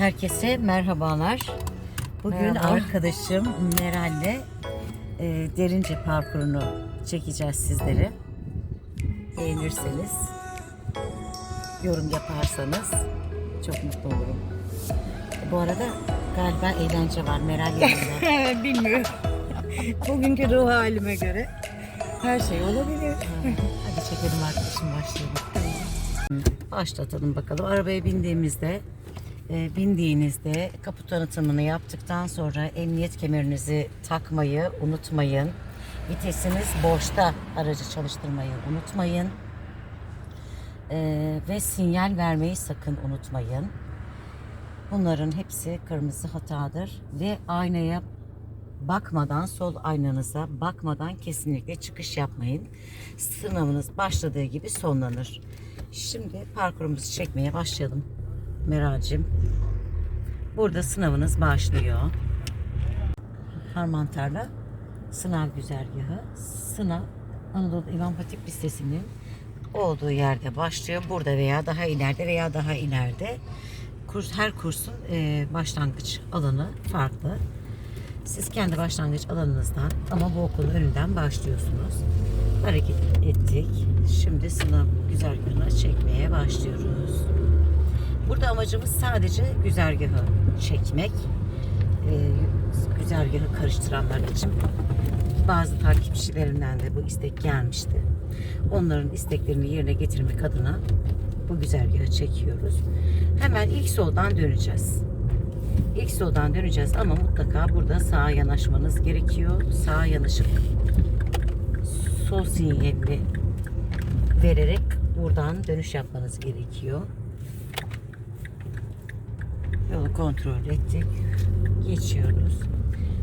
Herkese merhabalar. Bugün Merhaba. arkadaşım Meral'le e, Derince parkurunu çekeceğiz sizlere. Beğenirseniz, yorum yaparsanız çok mutlu olurum. Bu arada galiba eğlence var Meral yanında. Bilmiyorum. Bugünkü ruh halime göre her şey olabilir. Hadi çekelim arkadaşım başlayalım. Başlatalım bakalım. Arabaya bindiğimizde e, bindiğinizde kapı tanıtımını yaptıktan sonra emniyet kemerinizi takmayı unutmayın. Vitesiniz boşta aracı çalıştırmayı unutmayın. E, ve sinyal vermeyi sakın unutmayın. Bunların hepsi kırmızı hatadır ve aynaya bakmadan sol aynanıza bakmadan kesinlikle çıkış yapmayın. Sınavınız başladığı gibi sonlanır. Şimdi parkurumuzu çekmeye başlayalım. Meral'cim. Burada sınavınız başlıyor. Harmantar'la sınav güzergahı. Sınav Anadolu İmam Hatip Lisesi'nin olduğu yerde başlıyor. Burada veya daha ileride veya daha ileride. Kurs, her kursun e, başlangıç alanı farklı. Siz kendi başlangıç alanınızdan ama bu okulun önünden başlıyorsunuz. Hareket ettik. Şimdi sınav güzergahına çekmeye başlıyoruz. Burada amacımız sadece güzergahı çekmek. Ee, güzergahı karıştıranlar için bazı takipçilerimden de bu istek gelmişti. Onların isteklerini yerine getirmek adına bu güzergahı çekiyoruz. Hemen ilk soldan döneceğiz. İlk soldan döneceğiz ama mutlaka burada sağa yanaşmanız gerekiyor. Sağa yanaşıp sol sinyalini vererek buradan dönüş yapmanız gerekiyor. Yolu kontrol ettik. Geçiyoruz.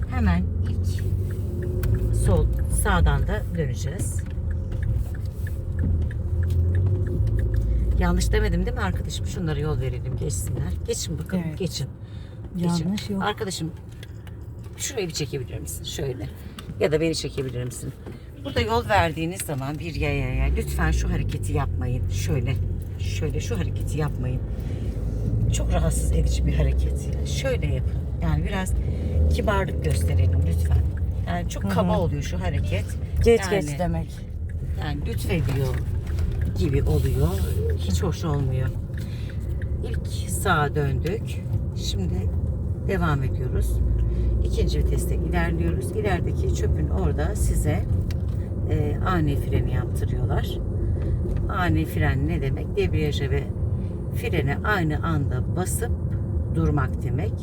Hemen ilk sol sağdan da döneceğiz. Yanlış demedim değil mi arkadaşım? Şunlara yol verelim geçsinler. Geçin bakalım Evet. geçin. Geçin. Yanlış yok. Arkadaşım şurayı bir çekebilir misin? Şöyle. Ya da beni çekebilir misin? Burada yol verdiğiniz zaman bir yayaya lütfen şu hareketi yapmayın. Şöyle. Şöyle şu hareketi yapmayın. Çok rahatsız edici bir hareket. Şöyle yapın. Yani biraz kibarlık gösterelim lütfen. Yani çok kaba oluyor şu hareket. Geç yani, geç demek. yani lütfediyor gibi oluyor. Hiç hoş olmuyor. İlk sağa döndük. Şimdi devam ediyoruz. İkinci viteste ilerliyoruz. İlerideki çöpün orada size e, ani freni yaptırıyorlar. Ani fren ne demek? Debriyaja ve frene aynı anda basıp durmak demek.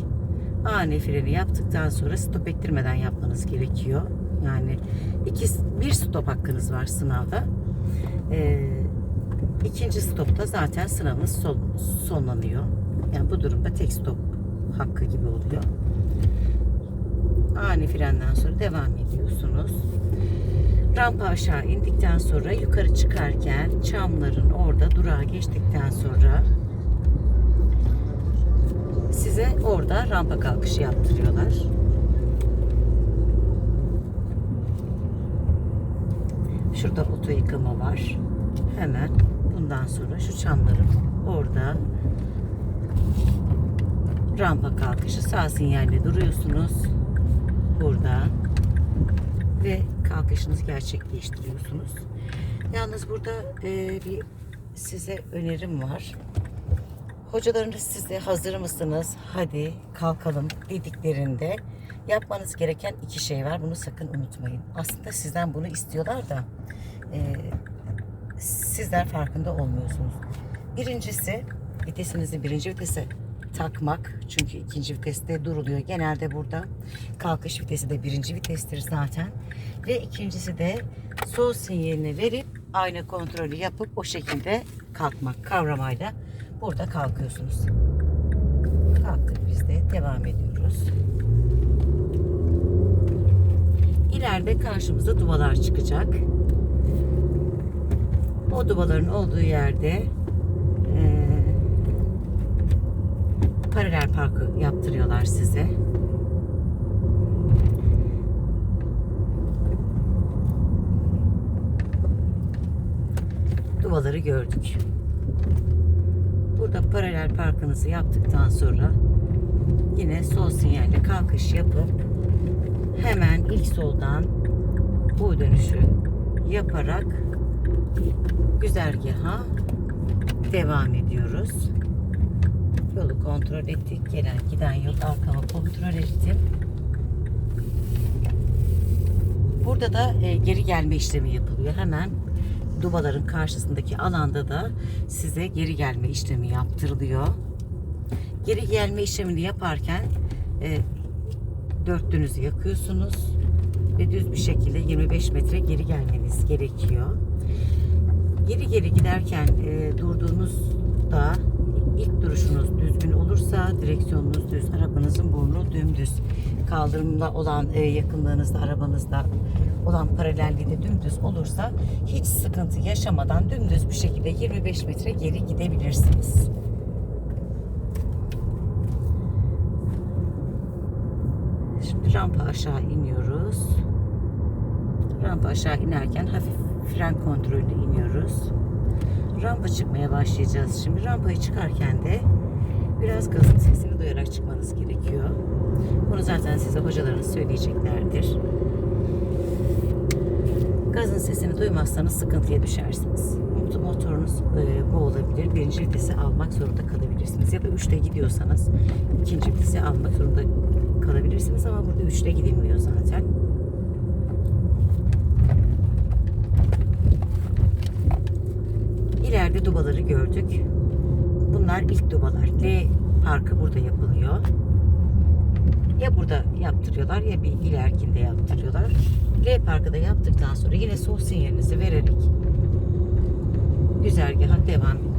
Ani freni yaptıktan sonra stop ettirmeden yapmanız gerekiyor. Yani iki, bir stop hakkınız var sınavda. Ee, ikinci stopta zaten sınavınız son, sonlanıyor. Yani bu durumda tek stop hakkı gibi oluyor. Ani frenden sonra devam ediyorsunuz. Rampa aşağı indikten sonra yukarı çıkarken çamların orada durağa geçtikten sonra size orada rampa kalkışı yaptırıyorlar. Şurada oto yıkama var. Hemen bundan sonra şu çamların orada rampa kalkışı sağ sinyalle duruyorsunuz. Burada ve kalkışınızı gerçekleştiriyorsunuz. Yalnız burada e, bir size önerim var. Hocalarınız size hazır mısınız? Hadi kalkalım dediklerinde yapmanız gereken iki şey var. Bunu sakın unutmayın. Aslında sizden bunu istiyorlar da e, sizler farkında olmuyorsunuz. Birincisi vitesinizi birinci vitese takmak. Çünkü ikinci viteste duruluyor. Genelde burada kalkış vitesi de birinci vitestir zaten. Ve ikincisi de sol sinyalini verip ayna kontrolü yapıp o şekilde kalkmak kavramayla burada kalkıyorsunuz. Kalktık biz de devam ediyoruz. İleride karşımıza dubalar çıkacak. O dubaların olduğu yerde eee paralel parkı yaptırıyorlar size. Duvaları gördük. Burada paralel parkınızı yaptıktan sonra yine sol sinyalle kalkış yapıp hemen ilk soldan bu dönüşü yaparak güzergaha devam ediyoruz. Yolu kontrol ettik. Gelen giden yol arkamı kontrol ettim. Burada da e, geri gelme işlemi yapılıyor. Hemen dubaların karşısındaki alanda da size geri gelme işlemi yaptırılıyor. Geri gelme işlemini yaparken e, dörtlünüzü yakıyorsunuz ve düz bir şekilde 25 metre geri gelmeniz gerekiyor. Geri geri giderken e, durduğunuzda olursa direksiyonunuz düz, arabanızın burnu dümdüz. Kaldırımda olan e, yakınlığınızda arabanızda olan paralelliği de dümdüz olursa hiç sıkıntı yaşamadan dümdüz bir şekilde 25 metre geri gidebilirsiniz. Şimdi rampa aşağı iniyoruz. Rampa aşağı inerken hafif fren kontrolü iniyoruz. Rampa çıkmaya başlayacağız şimdi. Rampayı çıkarken de biraz gazın sesini duyarak çıkmanız gerekiyor. Bunu zaten size hocalarınız söyleyeceklerdir. Gazın sesini duymazsanız sıkıntıya düşersiniz. Mot- Motorunuz e, bu olabilir. Birinci vitesi almak zorunda kalabilirsiniz. Ya da üçte gidiyorsanız ikinci vitesi almak zorunda kalabilirsiniz. Ama burada üçte gidilmiyor zaten. İleride dubaları gördük. Bunlar ilk dubalar. L parkı burada yapılıyor. Ya burada yaptırıyorlar ya bir ilerikinde yaptırıyorlar. L parkı da yaptıktan sonra yine sol sinyalinizi vererek güzergaha devam ediyorsunuz.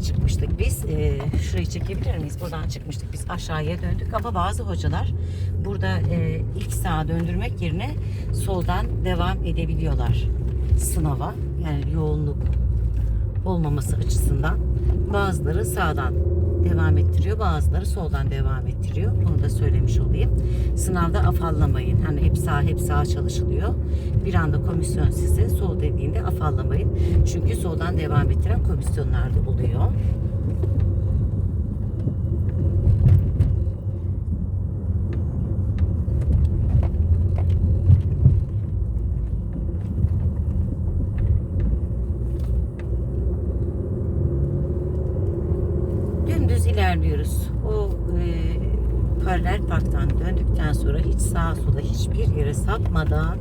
Buradan çıkmıştık biz. Ee, şurayı çekebilir miyiz? Buradan çıkmıştık biz aşağıya döndük ama bazı hocalar burada e, ilk sağa döndürmek yerine soldan devam edebiliyorlar sınava. Yani yoğunluk olmaması açısından. Bazıları sağdan devam ettiriyor, bazıları soldan devam ettiriyor. Bunu da söylemiş olayım. Sınavda afallamayın. Hani hep sağ hep sağ çalışılıyor. Bir anda komisyon size sol dediğinde afallamayın. Çünkü soldan devam ettiren komisyonlar da oluyor. dümdüz ilerliyoruz. O e, paralel parktan döndükten sonra hiç sağa hiçbir yere sapmadan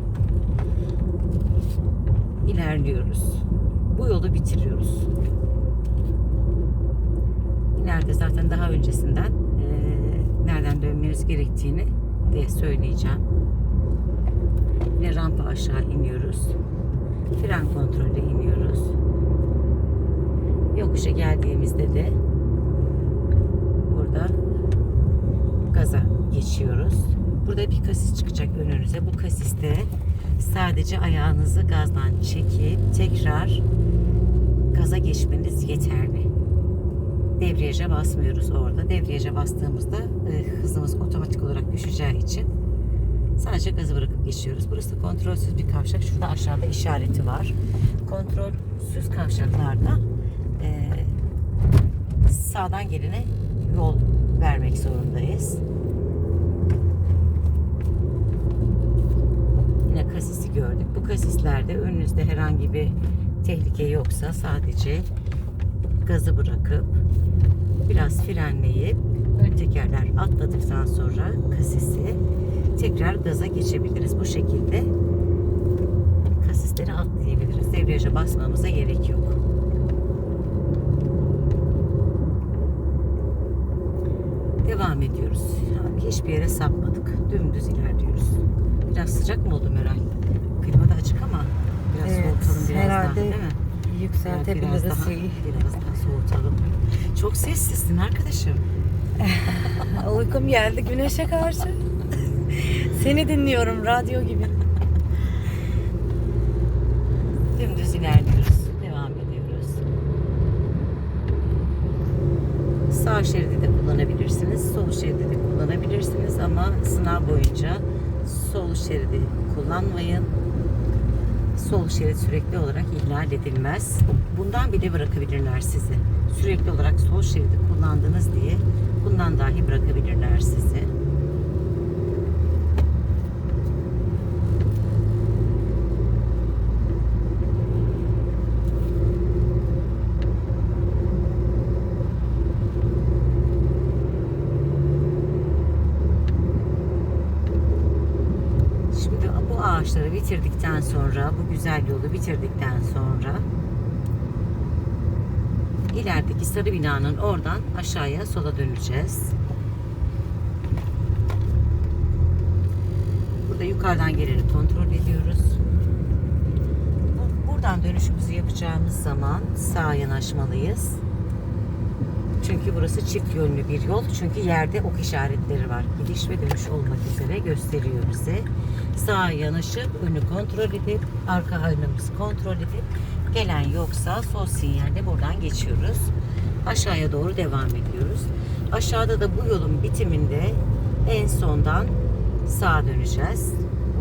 ilerliyoruz. Bu yolu bitiriyoruz. İleride zaten daha öncesinden e, nereden dönmeniz gerektiğini de söyleyeceğim. Yine rampa aşağı iniyoruz. Fren kontrolü iniyoruz. Yokuşa geldiğimizde de burada gaza geçiyoruz. Burada bir kasis çıkacak önünüze. Bu kasiste sadece ayağınızı gazdan çekip tekrar gaza geçmeniz yeterli. Debriyaja basmıyoruz orada. Debriyaja bastığımızda e, hızımız otomatik olarak düşeceği için sadece gazı bırakıp geçiyoruz. Burası kontrolsüz bir kavşak. Şurada aşağıda işareti var. Kontrolsüz kavşaklarda e, sağdan gelene yol vermek zorundayız. Yine kasisi gördük. Bu kasislerde önünüzde herhangi bir tehlike yoksa sadece gazı bırakıp biraz frenleyip ön tekerler atladıktan sonra kasisi tekrar gaza geçebiliriz. Bu şekilde kasisleri atlayabiliriz. Debriyaja basmamıza gerek yok. Devam ediyoruz. Hiçbir yere sapmadık. Dümdüz ilerliyoruz. Biraz sıcak mı oldu Meral? Klima da açık ama biraz Evet, soğutalım biraz daha değil mi? Yükseltebiliriz biraz daha, biraz daha soğutalım. Çok sessizsin arkadaşım. Uykum geldi güneşe karşı. Seni dinliyorum radyo gibi. Dümdüz ilerliyoruz. Devam ediyoruz. Sağ şeridi de kullanabilirsiniz, sol şeridi de kullanabilirsiniz ama sınav boyunca sol şeridi kullanmayın. Sol şerit sürekli olarak ihlal edilmez. Bundan bile bırakabilirler sizi. Sürekli olarak sol şeridi kullandınız diye bundan dahi bırakabilirler sizi. Şimdi bu ağaçları bitirdikten sonra, bu güzel yolu bitirdikten sonra ilerideki sarı binanın oradan aşağıya sola döneceğiz. Burada yukarıdan geleni kontrol ediyoruz. Bu- Buradan dönüşümüzü yapacağımız zaman sağa yanaşmalıyız. Çünkü burası çift yönlü bir yol. Çünkü yerde ok işaretleri var. Gidiş ve dönüş olmak üzere gösteriyor bize. Sağa yanaşıp önü kontrol edip arka aynamızı kontrol edip gelen yoksa sol sinyalle buradan geçiyoruz. Aşağıya doğru devam ediyoruz. Aşağıda da bu yolun bitiminde en sondan sağa döneceğiz.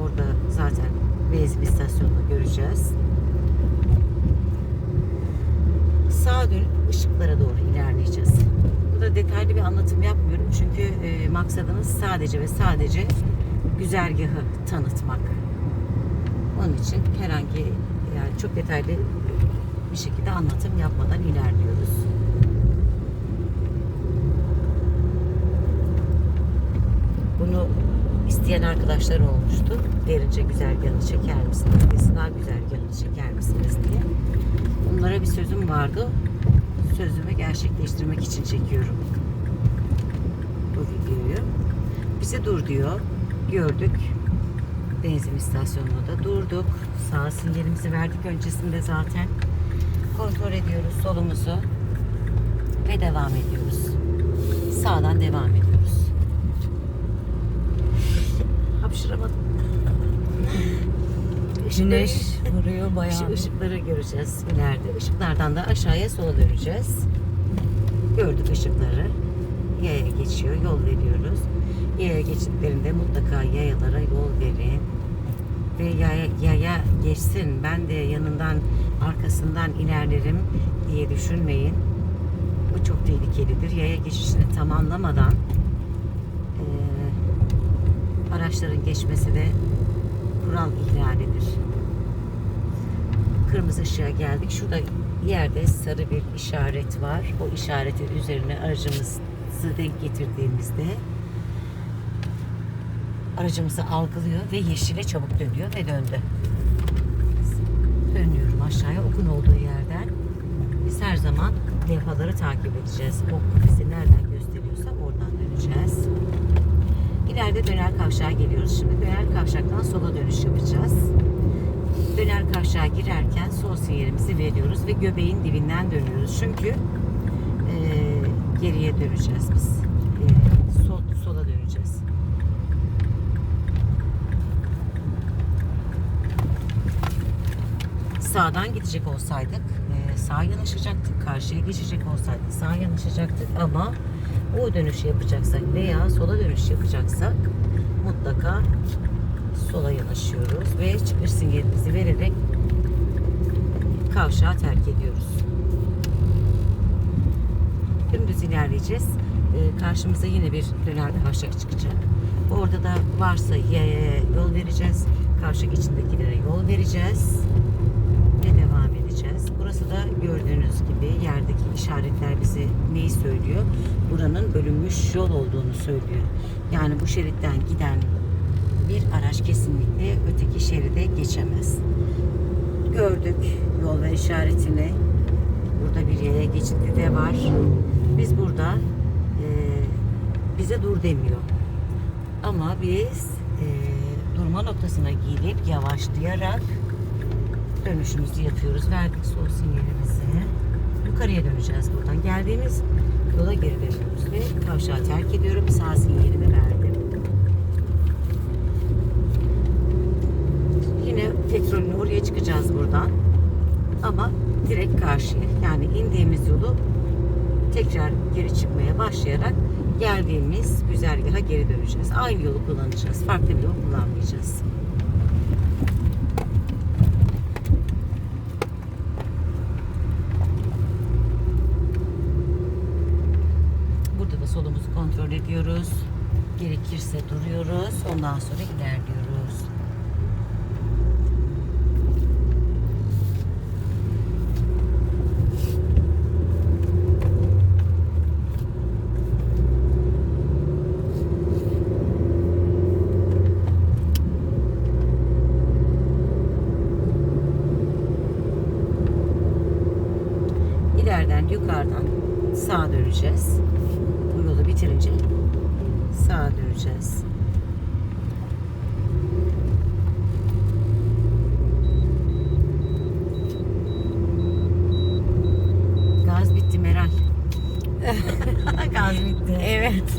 Orada zaten benzin istasyonunu göreceğiz. sağa dönüp ışıklara doğru ilerleyeceğiz. Burada detaylı bir anlatım yapmıyorum çünkü e, maksadımız sadece ve sadece güzergahı tanıtmak. Onun için herhangi yani çok detaylı bir şekilde anlatım yapmadan ilerliyoruz. Bunu isteyen arkadaşlar olmuştu. Derince güzergahını çeker misiniz sınav güzergahını çeker misiniz diye. Onlara bir sözüm vardı. Sözümü gerçekleştirmek için çekiyorum bu videoyu. Bize dur diyor. Gördük. Benzin istasyonunda da durduk. Sağ sinyalimizi verdik öncesinde zaten. Kontrol ediyoruz solumuzu. Ve devam ediyoruz. Sağdan devam ediyoruz. Hapşıramadım. Güneş vuruyor bayağı. ışıkları göreceğiz ileride. Işıklardan da aşağıya sola döneceğiz. Gördük ışıkları. Yaya geçiyor. Yol veriyoruz. Yaya geçitlerinde mutlaka yayalara yol verin. Ve yaya, yaya geçsin. Ben de yanından arkasından ilerlerim diye düşünmeyin. Bu çok tehlikelidir. Yaya geçişini tamamlamadan eee, araçların geçmesi de kural ihlalidir kırmızı ışığa geldik. Şurada yerde sarı bir işaret var. O işaretin üzerine aracımızı denk getirdiğimizde aracımızı algılıyor ve yeşile çabuk dönüyor ve döndü. Dönüyorum aşağıya okun olduğu yerden. Biz her zaman levhaları takip edeceğiz. Ok bizi nereden gösteriyorsa oradan döneceğiz. İleride döner kavşağa geliyoruz. Şimdi döner kavşaktan sola dönüş yapacağız döner kavşağa girerken sol sinyalimizi veriyoruz ve göbeğin dibinden dönüyoruz. Çünkü e, geriye döneceğiz biz. E, sol, sola döneceğiz. Sağdan gidecek olsaydık e, sağa yanaşacaktık. Karşıya geçecek olsaydık sağa yanaşacaktık ama U dönüş yapacaksak veya sola dönüş yapacaksak mutlaka sola yanaşıyoruz ve çıkış sinyalimizi vererek kavşağı terk ediyoruz. Dümdüz ilerleyeceğiz. Ee, karşımıza yine bir döner kavşak çıkacak. Orada da varsa yaya yol vereceğiz. Kavşak içindekilere yol vereceğiz. Ve devam edeceğiz. Burası da gördüğünüz gibi yerdeki işaretler bize neyi söylüyor? Buranın bölünmüş yol olduğunu söylüyor. Yani bu şeritten giden bir araç kesinlikle öteki şeride geçemez. Gördük yol ve işaretini. Burada bir yaya geçidi de var. Biz burada e, bize dur demiyor. Ama biz e, durma noktasına gelip yavaşlayarak dönüşümüzü yapıyoruz. Verdik sol sinyalimizi. Yukarıya döneceğiz buradan. Geldiğimiz yola geri dönüyoruz ve kavşağı terk ediyorum. Sağ sinyalimi verdim. Yine petrolün oraya çıkacağız buradan. Ama direkt karşıya. Yani indiğimiz yolu tekrar geri çıkmaya başlayarak geldiğimiz güzergaha geri döneceğiz. Aynı yolu kullanacağız. Farklı bir yol kullanmayacağız. Burada da solumuzu kontrol ediyoruz. Gerekirse duruyoruz. Ondan sonra ilerliyoruz. İleriden yukarıdan sağa döneceğiz. Bu yolu bitirince sağa döneceğiz. Gaz bitti Meral. Gaz bitti. Evet.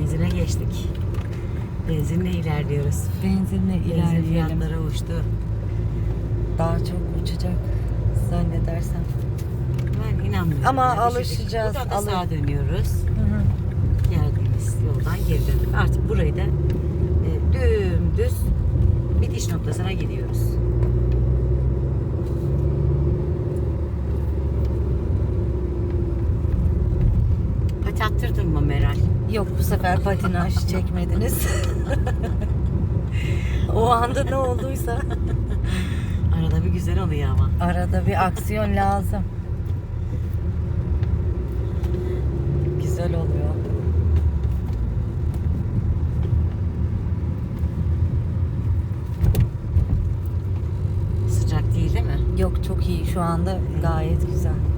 Benzine geçtik. Benzinle ilerliyoruz. Benzinle Benzin ilerleyelim. fiyatları uçtu. Daha çok uçacak zannedersem. Ben inanmıyorum. Ama Yani düşecek. alışacağız, Buradan da alış- sağa dönüyoruz. Hı hı. geldiğimiz yoldan geri döndük. Artık burayı da e, dümdüz bitiş noktasına gidiyoruz. Pati attırdın mı Meral? Yok bu sefer patinaj çekmediniz. o anda ne olduysa Arada bir güzel oluyor ama. arada bir aksiyon lazım. Güzel oluyor. Sıcak değil değil mi? Yok çok iyi şu anda gayet güzel.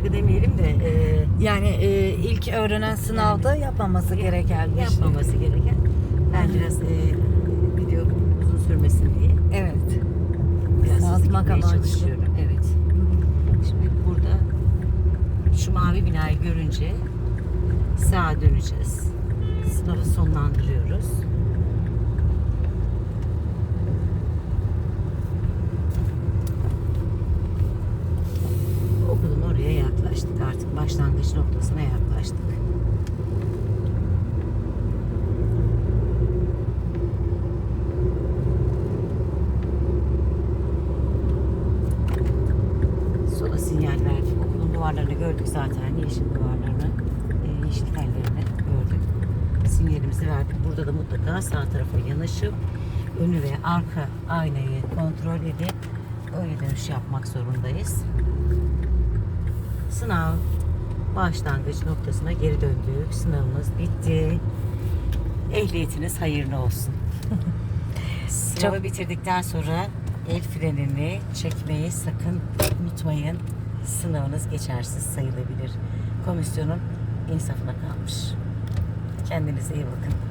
Farkı demeyelim de e, Yani e, ilk öğrenen sınavda yapmaması gereken bir şey. yapmaması gereken. Ben biraz e, video uzun sürmesin diye Evet. biraz hızlı Atmak gitmeye amaçlı. çalışıyorum. Evet. Şimdi burada şu mavi binayı görünce sağa döneceğiz. Sınavı sonlandırıyoruz. Okulun oraya yaklaştık artık. Başlangıç noktasına yaklaştık. Sola sinyal verdik. Okulun duvarlarını gördük zaten. Yeşil duvarlarını, e, yeşil tellerini gördük. Sinyalimizi verdik. Burada da mutlaka sağ tarafa yanaşıp önü ve arka aynayı kontrol edip öyle dönüş yapmak zorundayız. sınav başlangıç noktasına geri döndük. Sınavımız bitti. Ehliyetiniz hayırlı olsun. Sınavı bitirdikten sonra el frenini çekmeyi sakın unutmayın. Sınavınız geçersiz sayılabilir. Komisyonun insafına kalmış. Kendinize iyi bakın.